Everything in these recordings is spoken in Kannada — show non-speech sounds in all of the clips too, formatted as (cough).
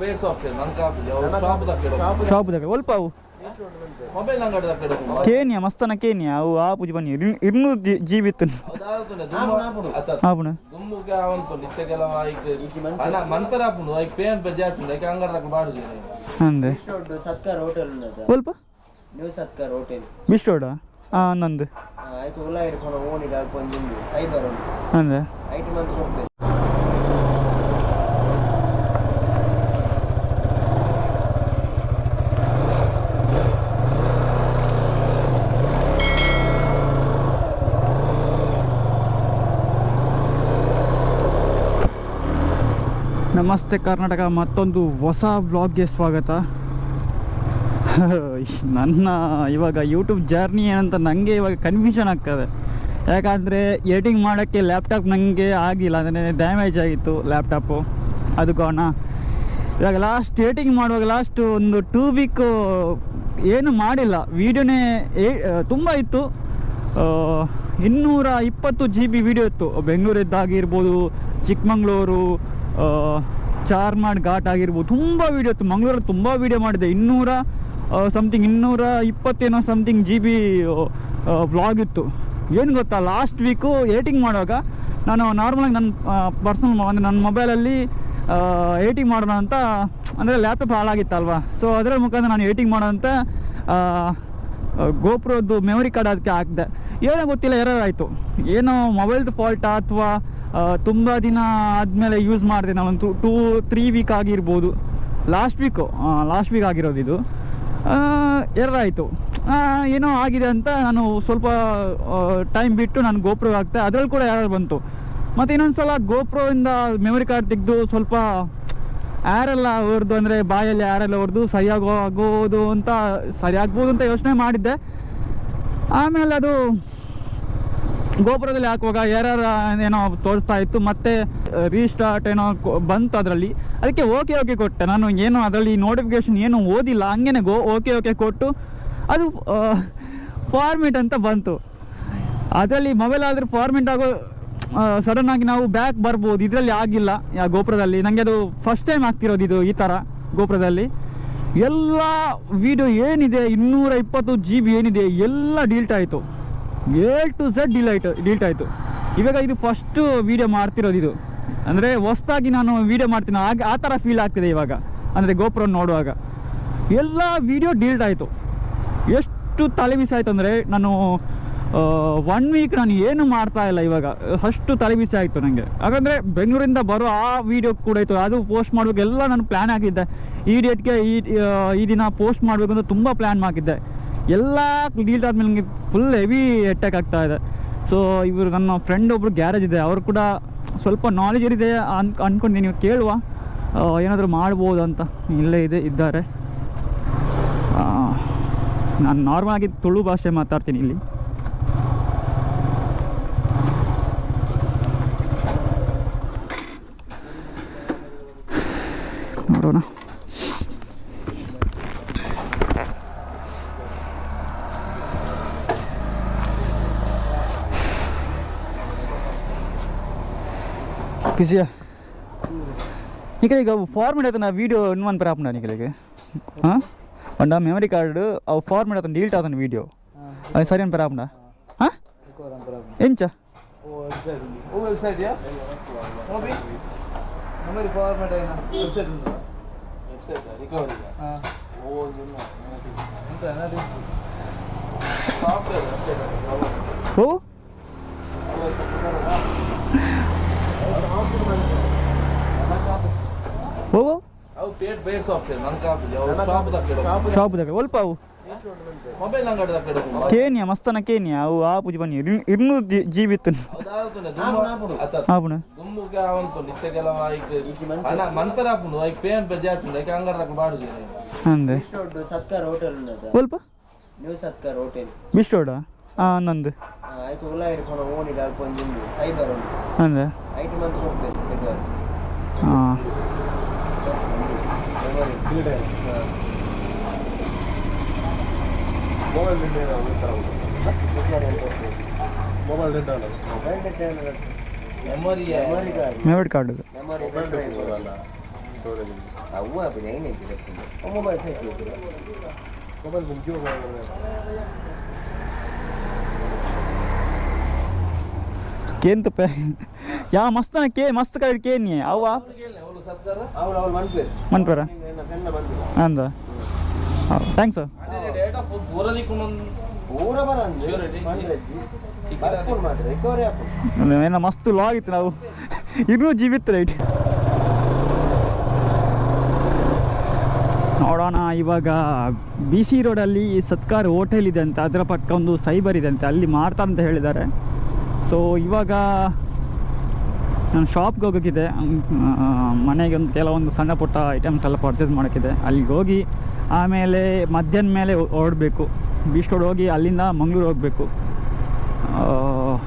ಬೇಸ್ ಶಾಪ್ ಶಾಪ್ ಒಲ್ಪ ಅವು ಮೊಬೈಲ್ ಕೇನಿಯ? ಮಸ್ತನ ಕೇನಿಯ? ಅವು ಆ ಪೂಜೆ ಬನ್ನಿ ಇರ್ನೂರು ಜಿ ಬಿ ಇತ್ತು ಆಪುಣ ನಿತ್ಯ ಹೋಟೆಲ್ ಒಲ್ಪ ಆ ನಂದ್. ಆಯ್ತು ಉಳ್ಳಾಗಡ್ಡಿ ಫೋನ್ ಓನಿಗೆ ಐಟಮ್ ನಮಸ್ತೆ ಕರ್ನಾಟಕ, ಮತ್ತೊಂದು ಹೊಸ ವ್ಲಾಗ್ಗೆ ಸ್ವಾಗತ. (laughs) ನನ್ನ ಇವಾಗ ಯೂಟ್ಯೂಬ್ ಜರ್ನಿ ಏನಂತ ನನಗೆ ಇವಾಗ ಕನ್ಫ್ಯೂಷನ್ ಆಗ್ತದೆ. ಯಾಕಂದರೆ ಎಡಿಟಿಂಗ್ ಮಾಡೋಕ್ಕೆ ಲ್ಯಾಪ್ಟಾಪ್ ನನಗೆ ಆಗಿಲ್ಲ, ಅಂದರೆ ಡ್ಯಾಮೇಜ್ ಆಗಿತ್ತು ಲ್ಯಾಪ್ಟಾಪು ಅದು ಕಾರಣ ಇವಾಗ ಲಾಸ್ಟ್ ಎಡಿಟಿಂಗ್ ಮಾಡುವಾಗ ಲಾಸ್ಟ್ ಒಂದು ಟೂ ವೀಕು ಏನು ಮಾಡಿಲ್ಲ. ವೀಡಿಯೋನೇ ತುಂಬ ಇತ್ತು. ಇನ್ನೂರ ಇಪ್ಪತ್ತು ಜಿ ಬಿ ವೀಡಿಯೋ ಇತ್ತು. ಬೆಂಗಳೂರಿದ್ದಾಗಿರ್ಬೋದು, ಚಿಕ್ಕಮಂಗ್ಳೂರು ಚಾರ್ಮಾಡ್ ಘಾಟ್ ಆಗಿರ್ಬೋದು, ತುಂಬ ವೀಡಿಯೋ ಇತ್ತು. ಮಂಗಳೂರಲ್ಲಿ ತುಂಬ ವೀಡಿಯೋ ಮಾಡಿದೆ. ಇನ್ನೂರ ಸಮಥಿಂಗ್ ಇನ್ನೂರ ಇಪ್ಪತ್ತೇನೋ ಸಮಥಿಂಗ್ ಜಿ ಬಿ ವ್ಲಾಗ್ ಇತ್ತು. ಏನು ಗೊತ್ತಾ ಲಾಸ್ಟ್ ವೀಕು ಏಟಿಂಗ್ ಮಾಡುವಾಗ ನಾನು ನಾರ್ಮಲಾಗಿ ನನ್ನ ಪರ್ಸನಲ್ ಅಂದರೆ ನನ್ನ ಮೊಬೈಲಲ್ಲಿ ಏಟಿಂಗ್ ಮಾಡೋಣ ಅಂತ, ಅಂದರೆ ಲ್ಯಾಪ್ಟಾಪ್ ಹಾಳಾಗಿತ್ತಲ್ವಾ? ಸೊ ಅದರ ಮುಖಾಂತರ ನಾನು ಏಟಿಂಗ್ ಮಾಡೋಣ ಅಂತ ಗೋಪ್ರದ್ದು ಮೆಮೊರಿ ಕಾರ್ಡ್ ಅದಕ್ಕೆ ಹಾಕಿದೆ. ಏನೋ ಗೊತ್ತಿಲ್ಲ ಎರರ್ ಆಯಿತು. ಏನೋ ಮೊಬೈಲ್ದು ಫಾಲ್ಟಾ ಅಥವಾ ತುಂಬ ದಿನ ಆದಮೇಲೆ ಯೂಸ್ ಮಾಡಿದೆ ನಾನೊಂದು ಟೂ ತ್ರೀ ವೀಕ್ ಆಗಿರ್ಬೋದು. ಲಾಸ್ಟ್ ವೀಕು ಲಾಸ್ಟ್ ವೀಕ್ ಆಗಿರೋದು ಇದು. ಎರರ್ ಆಯಿತು. ಏನೋ ಆಗಿದೆ ಅಂತ ನಾನು ಸ್ವಲ್ಪ ಟೈಮ್ ಬಿಟ್ಟು ನಾನು ಗೋಪ್ರೋಗೆ ಹಾಕ್ತೆ ಅದರಲ್ಲಿ ಕೂಡ ಎರರ್ ಬಂತು. ಮತ್ತು ಇನ್ನೊಂದು ಸಲ ಗೋಪ್ರೋಯಿಂದ ಮೆಮೊರಿ ಕಾರ್ಡ್ ತೆಗೆದು ಸ್ವಲ್ಪ ಯಾರೆಲ್ಲ ಹೊರದು ಅಂದರೆ ಬಾಯಲ್ಲಿ ಯಾರೆಲ್ಲ ಹೊರ್ದು ಸರಿಯಾಗೋ ಆಗೋದು ಅಂತ ಸರಿಯಾಗ್ಬೋದು ಅಂತ ಯೋಚನೆ ಮಾಡಿದ್ದೆ. ಆಮೇಲೆ ಅದು ಗೋಪುರದಲ್ಲಿ ಹಾಕುವಾಗ ಯಾರ್ಯಾರ ಏನೋ ತೋರಿಸ್ತಾ ಇತ್ತು, ಮತ್ತೆ ರೀಸ್ಟಾರ್ಟ್ ಏನೋ ಬಂತು ಅದರಲ್ಲಿ. ಅದಕ್ಕೆ ಓಕೆ ಓಕೆ ಕೊಟ್ಟೆ. ನಾನು ಏನು ಅದರಲ್ಲಿ ನೋಟಿಫಿಕೇಶನ್ ಏನು ಓದಿಲ್ಲ. ಹಂಗೇನೆ ಗೋ ಓಕೆ ಓಕೆ ಕೊಟ್ಟು ಅದು ಫಾರ್ಮೇಟ್ ಅಂತ ಬಂತು. ಅದರಲ್ಲಿ ಮೊಬೈಲ್ ಆದರೆ ಫಾರ್ಮೆಟ್ ಆಗೋ ಸಡನ್ ಆಗಿ ನಾವು ಬ್ಯಾಕ್ ಬರ್ಬೋದು. ಇದರಲ್ಲಿ ಆಗಿಲ್ಲ. ಗೋಪುರದಲ್ಲಿ. ನನಗೆ ಅದು ಫಸ್ಟ್ ಟೈಮ್ ಆಗ್ತಿರೋದು ಇದು, ಈ ಥರ ಗೋಪುರದಲ್ಲಿ. ಎಲ್ಲ ವಿಡಿಯೋ ಏನಿದೆ? ಇನ್ನೂರ ಇಪ್ಪತ್ತು ಜಿ ಬಿ ಏನಿದೆ? ಎಲ್ಲ ಡೀಲ್ಟ್ ಆಯಿತು. A to Z delete delete ಆಯಿತು. ಇವಾಗ ಇದು ಫಸ್ಟು ವೀಡಿಯೋ ಮಾಡ್ತಿರೋದು ಇದು. ಅಂದರೆ ಹೊಸ್ದಾಗಿ ನಾನು ವೀಡಿಯೋ ಮಾಡ್ತೀನಿ. ಹಾಗೆ ಆ ಥರ ಫೀಲ್ ಆಗ್ತಿದೆ ಇವಾಗ. ಅಂದರೆ ಗೋಪುರ ನೋಡುವಾಗ. ಎಲ್ಲ ವೀಡಿಯೋ ಡೀಲ್ಟ್ ಆಯಿತು. ಎಷ್ಟು ತಲೆ ಬಿಸಿ ಆಯಿತು ಅಂದರೆ ನಾನು ಒನ್ ವೀಕ್ ನಾನು ಏನು ಮಾಡ್ತಾ ಇಲ್ಲ ಇವಾಗ. ಅಷ್ಟು ತಲೆ ಬಿಸಿ ಆಯಿತು ನನಗೆ ಹಾಗಂದರೆ ಬೆಂಗಳೂರಿಂದ ಬರೋ ಆ ವಿಡಿಯೋ ಕೂಡ ಇತ್ತು. ಅದು ಪೋಸ್ಟ್ ಮಾಡಬೇಕು, ಎಲ್ಲ ನಾನು ಪ್ಲ್ಯಾನ್ ಹಾಕಿದ್ದೆ. ಈ ಡೇಟ್ಗೆ ಈ ಈ ದಿನ ಪೋಸ್ಟ್ ಮಾಡಬೇಕು ಅಂತ ತುಂಬ ಪ್ಲ್ಯಾನ್ ಮಾಡಿದ್ದೆ ಎಲ್ಲ ಡೀಲ್ಸ್ ಆದಮೇಲೆ ನನಗೆ ಫುಲ್ ಹೆವಿ ಅಟ್ಯಾಕ್ ಆಗ್ತಾ ಇದೆ. ಸೊ ಇವರು ನನ್ನ ಫ್ರೆಂಡ್ ಒಬ್ಬರು ಗ್ಯಾರೇಜ್ ಇದೆ. ಅವರು ಕೂಡ ಸ್ವಲ್ಪ ನಾಲೆಜ್ ಇದೆ ಅನ್ ಅಂದ್ಕೊಂಡಿದ್ದೀನಿ ಕೇಳುವ. ಏನಾದರೂ ಮಾಡ್ಬೋದು ಅಂತ. ಇಲ್ಲೇ ಇದೆ, ಇದ್ದಾರೆ. ನಾನು ನಾರ್ಮಲ್ ಆಗಿ ತುಳು ಭಾಷೆ ಮಾತಾಡ್ತೀನಿ ಇಲ್ಲಿ. கொரோனா ಖುಷಿಯಾ ನಿಖಿಲ್ ಈಗ ಫಾರ್ಮೇಟ್ ಆತನ ವೀಡಿಯೋ ಇನ್ನು ಒಂದು ಪ್ರಾಪ್ನ ನಿಖಿಲಿಗೆ ಹಾಂ ಒಂದು ಮೆಮರಿ ಕಾರ್ಡ್ ಅವು ಫಾರ್ಮೇಟ್ ಆತನ ಡಿಲೀಟ್ ಆತನ ವೀಡಿಯೋ ಅದು ಸರಿ ಏನು ಪ್ರಾಪ್ನ ಹಾಂ ಎಂಚ ವೆಬ್ಸೈಟ್ ಮೆಮರಿ ಫಾರ್ಮೇಟ್ ವೆಬ್ಸೈಟ್ ஓ ಓ ಅವು ಪೇಟ್ ಬೇರ್ ಶಾಪ್ ನನ್ನ ಕಾಪ್ ಶಾಪ್ ದಕ್ಕೆ ಶಾಪ್ ದಕ್ಕೆ ಒಲ್ಪ ಅವು ಮೊಬೈಲ್ ಅಂಗಡಿ ದಕ್ಕೆ ಕೇನಿಯ ಮಸ್ತನ ಕೇನಿಯ ಅವು ಆ ಪೂಜೆ ಬನ್ನಿ ಇರ್ನೂರು ಜಿ ಬಿ ಇತ್ತು ಆಪಣ मुख के आवन तो नित्य के अलावा एक ना मन पर आप नो एक पेन पर ಅಂದೆ ಹೋಟೆಲ್ ಉಂಟದ ನ್ಯೂ ಸತ್ಕಾರ್ ಹೋಟೆಲ್ ಮಿಸ್ಟೋಡ ಆ ನಂದು. ಆ, ಆಯ್ತು ಉಲ್ಲ ಹಿಡ್ಕೊಂಡು ಓನಿಗೆ ಅಲ್ಪೊಂದು ಉಂಡು ಸೈಬರ್ ಉಂಟು. ಅಂದೆ ಐಟು ಮಂತ್ ಕೊಡ್ಬೇಕು ಬೇಕಾದ್ರೆ. ಹಾಂ mobile mobile memory memory card Kane ತುಪ್ಪ ಯಾ ಮಸ್ತನ ಕೇ ಮಸ್ತ್ ಕಾರ್ಡ್ ಕೇನ್ ಅವ ಮನ್ಪೇರು ಅಂದ ಥ್ಯಾಂಕ್ಸ್ ಡೇಟಾ ಏನೋ ಮಸ್ತ್ ಲಾಗ್ ನಾವು. ಇನ್ನೂ ಜೀವಿತ್ತು ರೈಟ್ ನೋಡೋಣ, ಇವಾಗ ಬಿ ಸಿ ರೋಡಲ್ಲಿ ಸತ್ಕಾರ್ ಹೋಟೆಲ್ ಇದೆ ಅಂತ, ಅದರ ಪಕ್ಕ ಒಂದು ಸೈಬರ್ ಇದೆ ಅಂತ, ಅಲ್ಲಿ ಮಾರ್ತಾ ಅಂತ ಹೇಳಿದ್ದಾರೆ. ಸೊ ಇವಾಗ ನಾನು ಶಾಪ್ಗೆ ಹೋಗೋಕ್ಕಿದೆ ಮನೆಗೆ ಒಂದು ಕೆಲವೊಂದು ಸಣ್ಣ ಪುಟ್ಟ ಐಟಮ್ಸ್ ಎಲ್ಲ ಪರ್ಚೇಸ್ ಮಾಡೋಕ್ಕಿದೆ. ಅಲ್ಲಿಗೆ ಹೋಗಿ ಆಮೇಲೆ ಮಧ್ಯಾಹ್ನ ಮೇಲೆ ಹೊರಡಬೇಕು. ಬೀಚ್ ರೋಡ್ ಹೋಗಿ ಅಲ್ಲಿಂದ ಮಂಗ್ಳೂರು ಹೋಗಬೇಕು.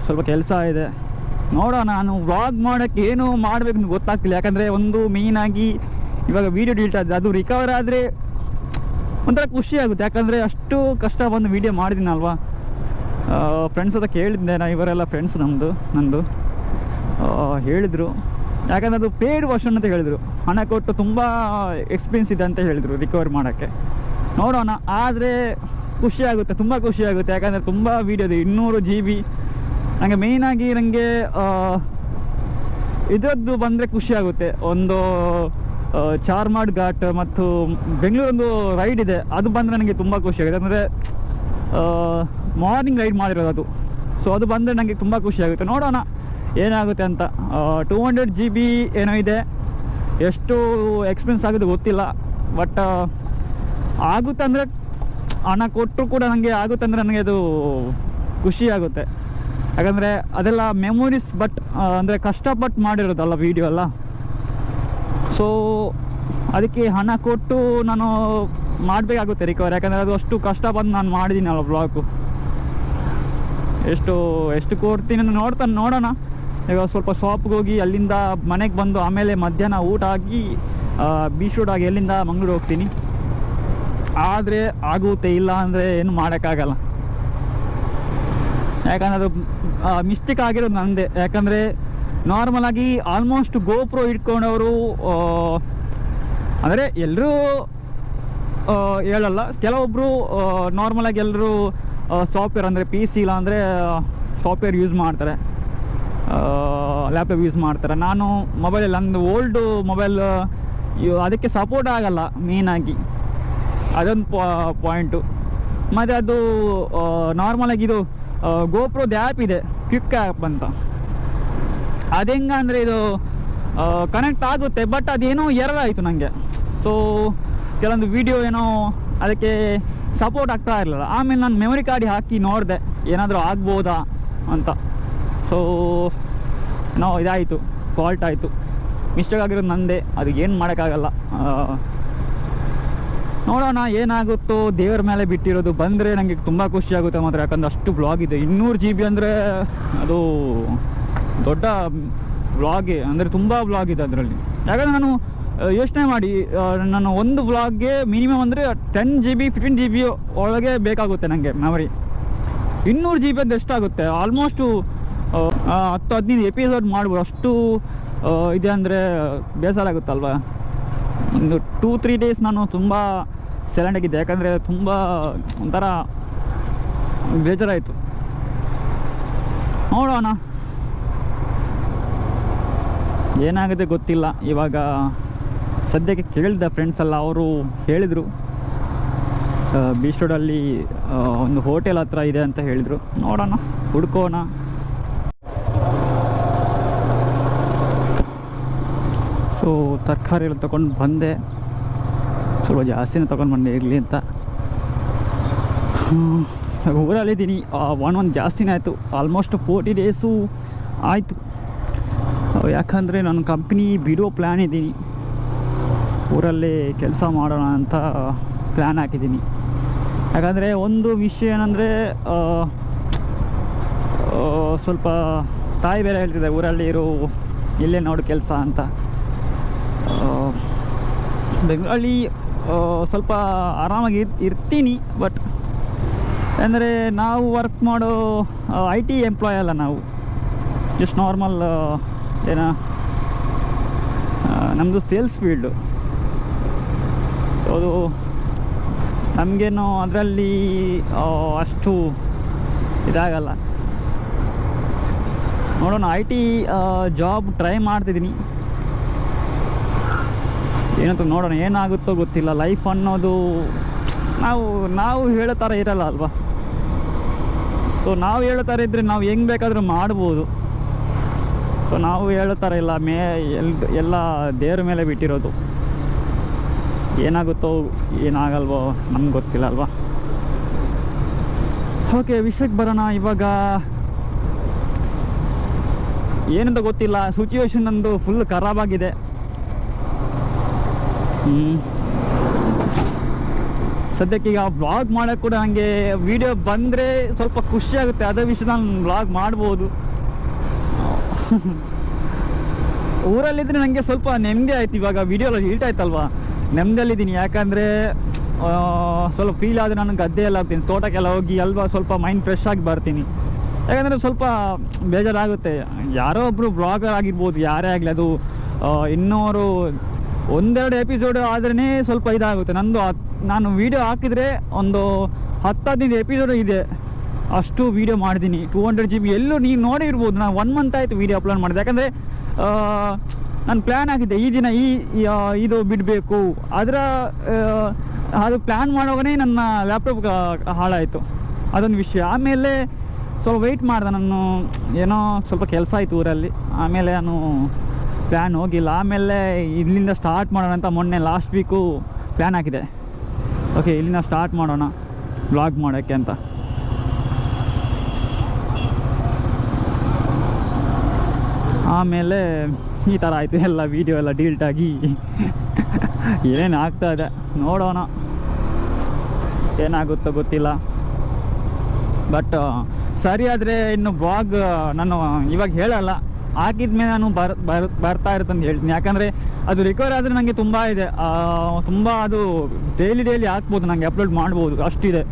ಸ್ವಲ್ಪ ಕೆಲಸ ಇದೆ. ನೋಡೋಣ, ನಾನು ವ್ಲಾಗ್ ಮಾಡೋಕ್ಕೆ ಏನು ಮಾಡಬೇಕು ಗೊತ್ತಾಗ್ತಿಲ್ಲ. ಯಾಕಂದರೆ ಒಂದು ಮೇಯ್ನಾಗಿ ಇವಾಗ ವೀಡಿಯೋ ಡಿಲೀಟ್ ಆದರೆ, ಅದು ರಿಕವರ್ ಆದರೆ ಒಂಥರ ಖುಷಿ ಆಗುತ್ತೆ. ಯಾಕಂದರೆ ಅಷ್ಟು ಕಷ್ಟ ಬಂದು ವೀಡಿಯೋ ಮಾಡಿದ್ದೀನಲ್ವಾ? ಫ್ರೆಂಡ್ಸ್ ಹತ್ರ ಕೇಳಿದ್ದೆ ನಾ, ಇವರೆಲ್ಲ ಫ್ರೆಂಡ್ಸ್ ನಮ್ಮದು ನಂದು. ಹೇಳಿದರು. ಯಾಕಂದರೆ ಅದು ಪೇಯ್ಡ್ ವರ್ಷನ್ ಅಂತ ಹೇಳಿದರು. ಹಣ ಕೊಟ್ಟು ತುಂಬ ಎಕ್ಸ್ಪೀರಿಯನ್ಸ್ ಇದೆ ಅಂತ ಹೇಳಿದರು ರಿಕವರ್ ಮಾಡೋಕ್ಕೆ. ನೋಡೋಣ, ಆದರೆ ಖುಷಿ ಆಗುತ್ತೆ ತುಂಬ ಖುಷಿ ಆಗುತ್ತೆ ಯಾಕಂದರೆ ತುಂಬ ವೀಡಿಯೋ ಇದೆ, ಇನ್ನೂರು ಜಿ ಬಿ ನನಗೆ ಮೇಯ್ನಾಗಿ ನನಗೆ ಇದರದ್ದು ಬಂದರೆ ಖುಷಿ ಆಗುತ್ತೆ ಒಂದು ಚಾರ್ಮಾಡ್ ಘಾಟ್ ಮತ್ತು ಬೆಂಗಳೂರೊಂದು ರೈಡ್ ಇದೆ, ಅದು ಬಂದರೆ ನನಗೆ ತುಂಬ ಖುಷಿ ಆಗುತ್ತೆ ಅಂದರೆ ಮಾರ್ನಿಂಗ್ ರೈಡ್ ಮಾಡಿರೋದು ಅದು. ಸೊ ಅದು ಬಂದರೆ ನನಗೆ ತುಂಬ ಖುಷಿ ಆಗುತ್ತೆ ನೋಡೋಣ, ಏನಾಗುತ್ತೆ ಅಂತ. ಟೂ ಹಂಡ್ರೆಡ್ ಜಿ ಬಿ ಏನೋ ಇದೆ. ಎಷ್ಟು ಎಕ್ಸ್ಪೆನ್ಸ್ ಆಗುತ್ತೆ ಗೊತ್ತಿಲ್ಲ. ಬಟ್ ಆಗುತ್ತೆ ಅಂದರೆ ಹಣ ಕೊಟ್ಟರು ಕೂಡ ನನಗೆ ಆಗುತ್ತೆ ಅಂದರೆ ನನಗೆ ಅದು ಖುಷಿ ಆಗುತ್ತೆ. ಯಾಕಂದರೆ ಅದೆಲ್ಲ ಮೆಮೊರೀಸ್ ಬಟ್ ಅಂದರೆ ಕಷ್ಟಪಟ್ಟು ಮಾಡಿರೋದಲ್ಲ ವೀಡಿಯೋ ಎಲ್ಲ. ಸೊ ಅದಕ್ಕೆ ಹಣ ಕೊಟ್ಟು ನಾನು ಮಾಡಬೇಕಾಗುತ್ತೆ ರಿಕವರ್ ಯಾಕಂದರೆ ಅದು ಅಷ್ಟು ಕಷ್ಟ ಬಂದು ನಾನು ಮಾಡಿದ್ದೀನಲ್ಲ ಬ್ಲಾಗು ಎಷ್ಟು ಎಷ್ಟು ಕೊಡ್ತೀನಿ ಅಂತ ನೋಡ್ತಾನೆ ನೋಡೋಣ. ಈಗ ಸ್ವಲ್ಪ ಶಾಪ್ಗೆ ಹೋಗಿ ಅಲ್ಲಿಂದ ಮನೆಗೆ ಬಂದು ಆಮೇಲೆ ಮಧ್ಯಾಹ್ನ ಊಟ ಆಗಿ ಬೀಚ್ ರೋಡ್ ಆಗಿ ಎಲ್ಲಿಂದ ಮಂಗ್ಳೂರು ಹೋಗ್ತೀನಿ. ಆದರೆ ಆಗುತ್ತೆ ಇಲ್ಲ ಅಂದರೆ ಏನು ಮಾಡೋಕ್ಕಾಗಲ್ಲ. ಯಾಕಂದರೆ ಅದು ಮಿಸ್ಟೇಕ್ ಆಗಿರೋದು ನನ್ನದೇ ಯಾಕಂದರೆ ನಾರ್ಮಲಾಗಿ ಆಲ್ಮೋಸ್ಟ್ ಗೋಪ್ರೋ ಇಟ್ಕೊಂಡವರು ಅಂದರೆ ಎಲ್ಲರೂ ಹೇಳಲ್ಲ. ಕೆಲವೊಬ್ಬರು ನಾರ್ಮಲಾಗಿ ಎಲ್ಲರೂ ಸಾಫ್ಟ್ವೇರ್ ಅಂದರೆ ಪಿ ಸಿ ಇಲ್ಲ ಅಂದರೆ ಸಾಫ್ಟ್ವೇರ್ ಯೂಸ್ ಮಾಡ್ತಾರೆ. ಲ್ಯಾಪ್ಟಾಪ್ ಯೂಸ್ ಮಾಡ್ತಾರೆ. ನಾನು ಮೊಬೈಲಲ್ಲಿ ನಂದು ಓಲ್ಡು ಮೊಬೈಲ್ ಅದಕ್ಕೆ ಸಪೋರ್ಟ್ ಆಗಲ್ಲ ಮೇಯ್ನಾಗಿ ಅದೊಂದು ಪಾಯಿಂಟು ಮತ್ತು ಅದು ನಾರ್ಮಲಾಗಿ ಇದು ಗೋಪ್ರೋದು ಆ್ಯಪ್ ಇದೆ ಕ್ವಿಕ್ ಆ್ಯಪ್ ಅಂತ. ಅದು ಹೆಂಗಂದರೆ ಇದು ಕನೆಕ್ಟ್ ಆಗುತ್ತೆ ಬಟ್ ಅದೇನೋ ಎರರ್ ಆಯಿತು ನನಗೆ ಸೊ ಕೆಲವೊಂದು ವಿಡಿಯೋ ಏನೋ ಅದಕ್ಕೆ ಸಪೋರ್ಟ್ ಆಗ್ತಾ ಇರಲಿಲ್ಲ. ಆಮೇಲೆ ನಾನು ಮೆಮೊರಿ ಕಾರ್ಡ್ ಹಾಕಿ ನೋಡಿದೆ, ಏನಾದರೂ ಆಗ್ಬೋದಾ ಅಂತ. ಸೊ ಏನೋ ಇದಾಯಿತು ಫಾಲ್ಟ್ ಆಯಿತು. ಮಿಸ್ಟೇಕ್ ಆಗಿರೋದು ನಂದೇ, ಅದು ಏನು ಮಾಡೋಕ್ಕಾಗಲ್ಲ. ನೋಡೋಣ, ಏನಾಗುತ್ತೋ ದೇವ್ರ ಮೇಲೆ ಬಿಟ್ಟಿರೋದು ಬಂದರೆ ನನಗೆ ತುಂಬ ಖುಷಿ ಆಗುತ್ತೆ ಮಾತ್ರ. ಯಾಕಂದ್ರೆ ಅಷ್ಟು ಬ್ಲಾಗ್ ಇದೆ. ಇನ್ನೂರು ಜಿ ಬಿ ಅಂದರೆ ಅದು ದೊಡ್ಡ ವ್ಲಾಗೆ ಅಂದರೆ ತುಂಬ ವ್ಲಾಗ್ ಇದೆ ಅದರಲ್ಲಿ. ಯಾಕಂದರೆ ನಾನು ಯೋಚನೆ ಮಾಡಿ ನಾನು ಒಂದು ವ್ಲಾಗ್ಗೆ ಮಿನಿಮಮ್ ಅಂದರೆ ten G B fifteen G B ಒಳಗೆ ಬೇಕಾಗುತ್ತೆ ನನಗೆ ಮೆಮರಿ ಇನ್ನೂರು ಜಿ ಬಿ ಅದು ಎಷ್ಟಾಗುತ್ತೆ? ಆಲ್ಮೋಸ್ಟು ಹತ್ತು, ಹದಿನೈದು ಎಪಿಸೋಡ್ ಮಾಡ್ಬೋದು. ಅಷ್ಟು ಇದೆ ಅಂದರೆ ಬೇಸರ ಆಗುತ್ತಲ್ವಾ? ಒಂದು ಟೂ ತ್ರೀ ಡೇಸ್ ನಾನು ತುಂಬ ಆಗಿದ್ದೆ. ಯಾಕಂದರೆ ತುಂಬ ಒಂಥರ ಬೇಜಾರಾಯಿತು. ನೋಡೋಣ. ಏನಾಗುತ್ತೆ ಗೊತ್ತಿಲ್ಲ. ಇವಾಗ ಸದ್ಯಕ್ಕೆ ಕೇಳಿದ್ದ ಫ್ರೆಂಡ್ಸ್ ಎಲ್ಲ ಅವರು ಹೇಳಿದರು. ಬೀಚ್ ರೋಡಲ್ಲಿ ಒಂದು ಹೋಟೆಲ್ ಹತ್ರ ಇದೆ ಅಂತ ಹೇಳಿದರು. ನೋಡೋಣ. ಹುಡ್ಕೋಣ. ಸೊ ತರಕಾರಿ ಎಲ್ಲ ತೊಗೊಂಡು ಬಂದೆ. ಸ್ವಲ್ಪ ಜಾಸ್ತಿನೇ ತೊಗೊಂಡು ಬಂದೆ, ಇರಲಿ ಅಂತ. ಊರಲ್ಲಿದ್ದೀನಿ. ಒನ್ ಒನ್ ಜಾಸ್ತಿನೇ ಆಯಿತು. ಆಲ್ಮೋಸ್ಟ್ ಫೋರ್ಟಿ ಡೇಸು ಆಯಿತು. ಯಾಕಂದರೆ ನಾನು ಕಂಪ್ನಿ ಬಿಡೋ ಪ್ಲ್ಯಾನ್ ಇದ್ದೀನಿ. ಊರಲ್ಲೇ ಕೆಲಸ ಮಾಡೋಣ ಅಂತ ಪ್ಲ್ಯಾನ್ ಹಾಕಿದ್ದೀನಿ. ಯಾಕಂದರೆ ಒಂದು ವಿಷಯ ಏನಂದರೆ ಸ್ವಲ್ಪ ತಾಯಿ ಬೇರೆ ಹೇಳ್ತಿದ್ದೆ ಊರಲ್ಲಿ ಇರೋ ಇಲ್ಲೇ ನೋಡು ಕೆಲಸ ಅಂತ. ಬೆಂಗಳೂರಲ್ಲಿ ಸ್ವಲ್ಪ ಆರಾಮಾಗಿ ಇರ್- ಇರ್ತೀನಿ ಬಟ್ ಅಂದರೆ ನಾವು ವರ್ಕ್ ಮಾಡೋ ಐ ಟಿ ಎಂಪ್ಲಾಯ್ ಅಲ್ಲ ನಾವು. ಜಸ್ಟ್ ನಾರ್ಮಲ್ ಏನ ನಮ್ಮದು ಸೇಲ್ಸ್ ಫೀಲ್ಡು ಸೊ ಅದು ನಮಗೇನು ಅದರಲ್ಲಿ ಅಷ್ಟು ಇದಾಗಲ್ಲ. ನೋಡೋಣ ಐ ಟಿ ಜಾಬ್ ಟ್ರೈ ಮಾಡ್ತಿದ್ದೀನಿ. ಏನಂತ ನೋಡೋಣ, ಏನಾಗುತ್ತೋ ಗೊತ್ತಿಲ್ಲ. ಲೈಫ್ ಅನ್ನೋದು, ನಾವು ನಾವು ಹೇಳೋ ಥರ ಇರಲ್ಲ ಅಲ್ವಾ? ಸೊ ನಾವು ಹೇಳೋ ಥರ ಇದ್ದರೆ ನಾವು ಹೆಂಗೆ ಬೇಕಾದರೂ ಮಾಡ್ಬೋದು. ಸೊ ನಾವು ಹೇಳೋ ಥರ ಇಲ್ಲ. ಮೇ, ಎಲ್, ಎಲ್ಲ ದೇವ್ರ ಮೇಲೆ ಬಿಟ್ಟಿರೋದು. ಏನಾಗುತ್ತೋ, ಏನಾಗಲ್ವೋ ನಮ್ಗೆ ಗೊತ್ತಿಲ್ಲ ಅಲ್ವಾ? ಓಕೆ ವಿಷಯಕ್ಕೆ ಬರೋಣ. ಇವಾಗ ಏನಂತ ಗೊತ್ತಿಲ್ಲ. ಸಿಚುವೇಶನ್ ನಂದು ಫುಲ್ ಖರಾಬಾಗಿದೆ ಹ್ಞೂ ಈಗ ವ್ಲಾಗ್ ಮಾಡೋಕ್ಕೆ ಕೂಡ ನನಗೆ ವಿಡಿಯೋ ಬಂದರೆ ಸ್ವಲ್ಪ ಖುಷಿ ಆಗುತ್ತೆ. ಅದೇ ವಿಷಯ ನಾನು ವ್ಲಾಗ್ ಮಾಡ್ಬೋದು. ಊರಲ್ಲಿದ್ದರೆ ನನಗೆ ಸ್ವಲ್ಪ ನೆಮ್ಮದಿ ಆಯ್ತು. ಇವಾಗ ವಿಡಿಯೋ ಎಲ್ಲ ಹೀಟ್ ಆಯ್ತಲ್ವಾ? ನೆಮ್ಮದಿಯಲ್ಲಿದ್ದೀನಿ. ಯಾಕಂದರೆ ಸ್ವಲ್ಪ ಫೀಲ್ ಆದರೆ ನಾನು ಗದ್ದೆಯೆಲ್ಲ ಹೋಗ್ತೀನಿ. ತೋಟಕ್ಕೆಲ್ಲ ಹೋಗಿ ಅಲ್ವಾ ಸ್ವಲ್ಪ ಮೈಂಡ್ ಫ್ರೆಶ್ ಆಗಿ ಬರ್ತೀನಿ. ಯಾಕಂದರೆ ಸ್ವಲ್ಪ ಬೇಜಾರಾಗುತ್ತೆ. ಯಾರೋ ಒಬ್ಬರು ಬ್ಲಾಗರ್ ಆಗಿರ್ಬೋದು. ಯಾರೇ ಆಗಲಿ ಅದು ಇನ್ನೂರು ಒಂದೆರಡು ಎಪಿಸೋಡ್ ಆದ್ರೇ ಸ್ವಲ್ಪ ಇದಾಗುತ್ತೆ. ನಂದು ನಾನು ವೀಡಿಯೋ ಹಾಕಿದರೆ ಒಂದು ಹತ್ತು ಹದಿನೈದು ಎಪಿಸೋಡ್ ಇದೆ. ಅಷ್ಟು ವೀಡಿಯೋ ಮಾಡಿದ್ದೀನಿ ಟೂ ಹಂಡ್ರೆಡ್ ಜಿ ಬಿ ಎಲ್ಲೂ ನೀವು ನೋಡಿರ್ಬೋದು ನಾನು ಒನ್ ಮಂತ್ ಆಯಿತು ವೀಡಿಯೋ ಅಪ್ಲೋಡ್ ಮಾಡಿದೆ. ಯಾಕಂದರೆ ನಾನು ಪ್ಲ್ಯಾನ್ ಆಗಿದ್ದೆ. ಈ ದಿನ ಈ ಇದು ಬಿಡಬೇಕು. ಅದರ ಅದು ಪ್ಲ್ಯಾನ್ ಮಾಡುವಾಗನೇ ನನ್ನ ಲ್ಯಾಪ್ಟಾಪ್ ಹಾಳಾಯಿತು. ಅದೊಂದು ವಿಷಯ. ಆಮೇಲೆ ಸ್ವಲ್ಪ ವೆಯ್ಟ್ ಮಾಡಿದೆ. ನಾನು ಏನೋ ಸ್ವಲ್ಪ ಕೆಲಸ ಆಯಿತು ಊರಲ್ಲಿ. ಆಮೇಲೆ ನಾನು ಪ್ಲ್ಯಾನ್ ಹೋಗಿಲ್ಲ. ಆಮೇಲೆ ಇಲ್ಲಿಂದ ಸ್ಟಾರ್ಟ್ ಮಾಡೋಣ ಅಂತ ಮೊನ್ನೆ ಲಾಸ್ಟ್ ವೀಕು ಪ್ಲ್ಯಾನ್ ಹಾಕಿದೆ. ಓಕೆ ಇಲ್ಲಿಂದ ಸ್ಟಾರ್ಟ್ ಮಾಡೋಣ. ಬ್ಲಾಗ್ ಮಾಡೋಕ್ಕೆ ಅಂತ. ಆಮೇಲೆ ಈ ಥರ ಆಯಿತು. ಎಲ್ಲ ವೀಡಿಯೋ ಎಲ್ಲ ಡೀಲ್ಟಾಗಿ (laughs) ಏನೇನು ಇದೆ ನೋಡೋಣ. ಏನಾಗುತ್ತೋ ಗೊತ್ತಿಲ್ಲ. ಬಟ್ ಸರಿ ಇನ್ನು ಬ್ಲಾಗ್ ನಾನು ಇವಾಗ ಹೇಳಲ್ಲ. ಹಾಕಿದ್ಮೇಲೆ ನಾನು ಬರ್ ಬರ್, ಬರ್ತಾ ಅಂತ ಹೇಳ್ತೀನಿ. ಯಾಕಂದರೆ ಅದು ರಿಕವರ್ ಆದರೆ ನನಗೆ ತುಂಬ ಇದೆ. ತುಂಬ ಅದು ಡೈಲಿ ಡೈಲಿ ಹಾಕ್ಬೋದು. ನನಗೆ ಅಪ್ಲೋಡ್ ಮಾಡ್ಬೋದು. ಅಷ್ಟಿದೆ.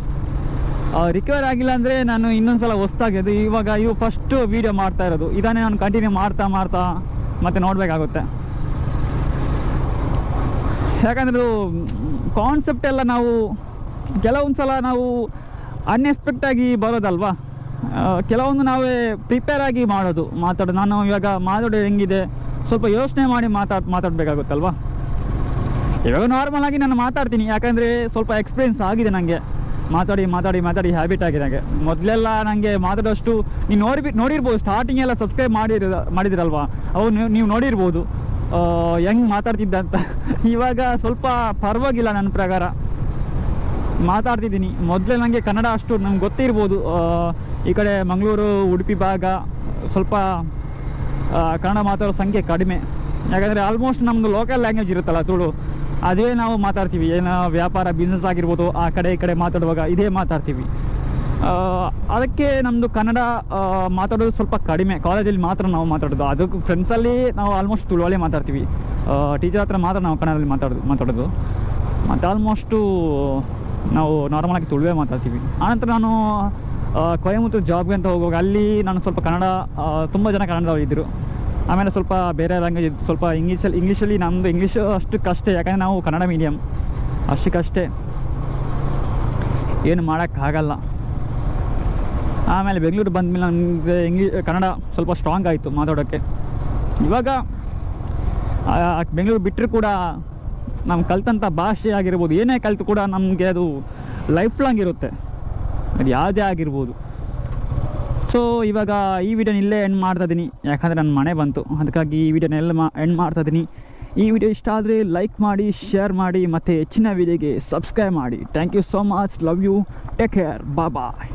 ರಿಕವರ್ ಆಗಿಲ್ಲ ಅಂದರೆ ನಾನು ಇನ್ನೊಂದು ಸಲ ಹೊಸ್ದಾಗಿ ಅದು ಇವಾಗ ಇವು ಫಸ್ಟ್ ವೀಡಿಯೋ ಮಾಡ್ತಾ ಇರೋದು. ಇದನ್ನೇ ನಾನು ಕಂಟಿನ್ಯೂ ಮಾಡ್ತಾ ಮಾಡ್ತಾ ಮತ್ತೆ ನೋಡಬೇಕಾಗುತ್ತೆ ಯಾಕಂದ್ರೆ ಕಾನ್ಸೆಪ್ಟ್ ಎಲ್ಲ ನಾವು ಕೆಲವೊಂದು ಸಲ ನಾವು ಅನ್ಎಕ್ಸ್ಪೆಕ್ಟ್ ಆಗಿ ಬರೋದಲ್ವಾ? ಕೆಲವೊಂದು ನಾವೇ ಪ್ರಿಪೇರ್ ಆಗಿ ಮಾಡೋದು, ಮಾತಾಡೋದು. ನಾನು ಇವಾಗ ಮಾತಾಡೋದು ಹೆಂಗಿದೆ? ಸ್ವಲ್ಪ ಯೋಚನೆ ಮಾಡಿ ಮಾತಾಡ್ ಮಾತಾಡಬೇಕಾಗುತ್ತಲ್ವಾ? ಇವಾಗ ನಾರ್ಮಲ್ ಆಗಿ ನಾನು ಮಾತಾಡ್ತೀನಿ. ಯಾಕಂದರೆ ಸ್ವಲ್ಪ ಎಕ್ಸ್ಪೀರಿಯನ್ಸ್ ಆಗಿದೆ ನನಗೆ ಮಾತಾಡಿ ಮಾತಾಡಿ ಮಾತಾಡಿ ಹ್ಯಾಬಿಟ್ ಆಗಿದೆ ನನಗೆ ಮೊದಲೆಲ್ಲ ನನಗೆ ಮಾತಾಡೋಷ್ಟು ನೀವು ನೋಡಿ ನೋಡಿರ್ಬೋದು. ಸ್ಟಾರ್ಟಿಂಗ್ ಎಲ್ಲ ಸಬ್ಸ್ಕ್ರೈಬ್ ಮಾಡಿರ, ಮಾಡಿದಿರಲ್ವಾ? ಅವು ನೀವು ನೋಡಿರ್ಬೋದು. ಹೆಂಗೆ ಮಾತಾಡ್ತಿದ್ದೆ ಅಂತ. (laughs) ಇವಾಗ ಸ್ವಲ್ಪ ಪರವಾಗಿಲ್ಲ ನನ್ನ ಪ್ರಕಾರ. ಮಾತಾಡ್ತಿದ್ದೀನಿ. ಮೊದಲೇ ನನಗೆ ಕನ್ನಡ ಅಷ್ಟು ನಮ್ಗೆ ಗೊತ್ತಿರ್ಬೋದು. ಈ ಕಡೆ ಮಂಗಳೂರು, ಉಡುಪಿ ಭಾಗ ಸ್ವಲ್ಪ ಕನ್ನಡ ಮಾತಾಡೋ ಸಂಖ್ಯೆ ಕಡಿಮೆ. ಯಾಕಂದರೆ ಆಲ್ಮೋಸ್ಟ್ ನಮ್ಮದು ಲೋಕಲ್ ಲ್ಯಾಂಗ್ವೇಜ್ ಇರುತ್ತಲ್ಲ ತುಳು. ಅದೇ ನಾವು ಮಾತಾಡ್ತೀವಿ. ಏನೋ ವ್ಯಾಪಾರ ಬಿಸ್ನೆಸ್ ಆಗಿರ್ಬೋದು, ಆ ಕಡೆ ಈ ಕಡೆ ಮಾತಾಡುವಾಗ ಇದೇ ಮಾತಾಡ್ತೀವಿ. ಅದಕ್ಕೆ ನಮ್ಮದು ಕನ್ನಡ ಮಾತಾಡೋದು ಸ್ವಲ್ಪ ಕಡಿಮೆ. ಕಾಲೇಜಲ್ಲಿ ಮಾತ್ರ ನಾವು ಮಾತಾಡೋದು. ಅದಕ್ಕೆ ಫ್ರೆಂಡ್ಸಲ್ಲಿ ನಾವು ಆಲ್ಮೋಸ್ಟ್ ತುಳುವಲ್ಲೇ ಮಾತಾಡ್ತೀವಿ. ಟೀಚರ್ ಹತ್ರ ಮಾತ್ರ ನಾವು ಕನ್ನಡದಲ್ಲಿ ಮಾತಾಡೋದು ಮಾತಾಡೋದು. ಮತ್ತು ಆಲ್ಮೋಸ್ಟು ನಾವು ನಾರ್ಮಲಾಗಿ ತುಳುವೇ ಮಾತಾಡ್ತೀವಿ. ಆನಂತರ ನಾನು ಕೊಯಮತ್ತೂರು ಜಾಬ್ಗೆ ಅಂತ ಹೋಗುವಾಗ ಅಲ್ಲಿ ನಾನು ಸ್ವಲ್ಪ ಕನ್ನಡ ತುಂಬ ಜನ ಕನ್ನಡದವ್ರು ಇದ್ದರು ಆಮೇಲೆ ಸ್ವಲ್ಪ ಬೇರೆ ಲ್ಯಾಂಗ್ವೇಜ್ ಸ್ವಲ್ಪ ಇಂಗ್ಲೀಷಲ್ಲಿ ಇಂಗ್ಲೀಷಲ್ಲಿ ನಮ್ಮದು ಅಷ್ಟು ಕಷ್ಟ, ಯಾಕಂದರೆ ನಾವು ಕನ್ನಡ ಮೀಡಿಯಮ್ ಅಷ್ಟಕ್ಕಷ್ಟೇ ಏನು ಮಾಡೋಕ್ಕಾಗಲ್ಲ. ಆಮೇಲೆ ಬೆಂಗಳೂರು ಬಂದಮೇಲೆ ನಮಗೆ ಇಂಗ್ಲೀ ಕನ್ನಡ ಸ್ವಲ್ಪ ಸ್ಟ್ರಾಂಗ್ ಆಯಿತು ಮಾತಾಡೋಕ್ಕೆ ಇವಾಗ ಬೆಂಗಳೂರು ಬಿಟ್ಟರು ಕೂಡ ನಾವು ಕಲ್ತಂಥ ಭಾಷೆ ಆಗಿರ್ಬೋದು, ಏನೇ ಕಲಿತು ಕೂಡ ನಮಗೆ ಅದು ಲೈಫ್ ಲಾಂಗ್ ಇರುತ್ತೆ. ಅದು ಯಾವುದೇ ಆಗಿರ್ಬೋದು. ಸೊ ಇವಾಗ ಈ ವಿಡಿಯೋನ ಇಲ್ಲೇ ಎಂಡ್ ಮಾಡ್ತಾ ಇದ್ದೀನಿ ಯಾಕಂದರೆ ನನ್ನ ಮನೆ ಬಂತು. ಅದಕ್ಕಾಗಿ ಈ ವಿಡಿಯೋನ ಎಲ್ಲ ಮಾ ಎಂಡ್ ಮಾಡ್ತಾ ಇದ್ದೀನಿ ಈ ವಿಡಿಯೋ ಇಷ್ಟ ಆದರೆ ಲೈಕ್ ಮಾಡಿ ಶೇರ್ ಮಾಡಿ, ಮತ್ತು ಹೆಚ್ಚಿನ ವಿಡಿಯೋಗೆ ಸಬ್ಸ್ಕ್ರೈಬ್ ಮಾಡಿ. Thank you so much love you take care bye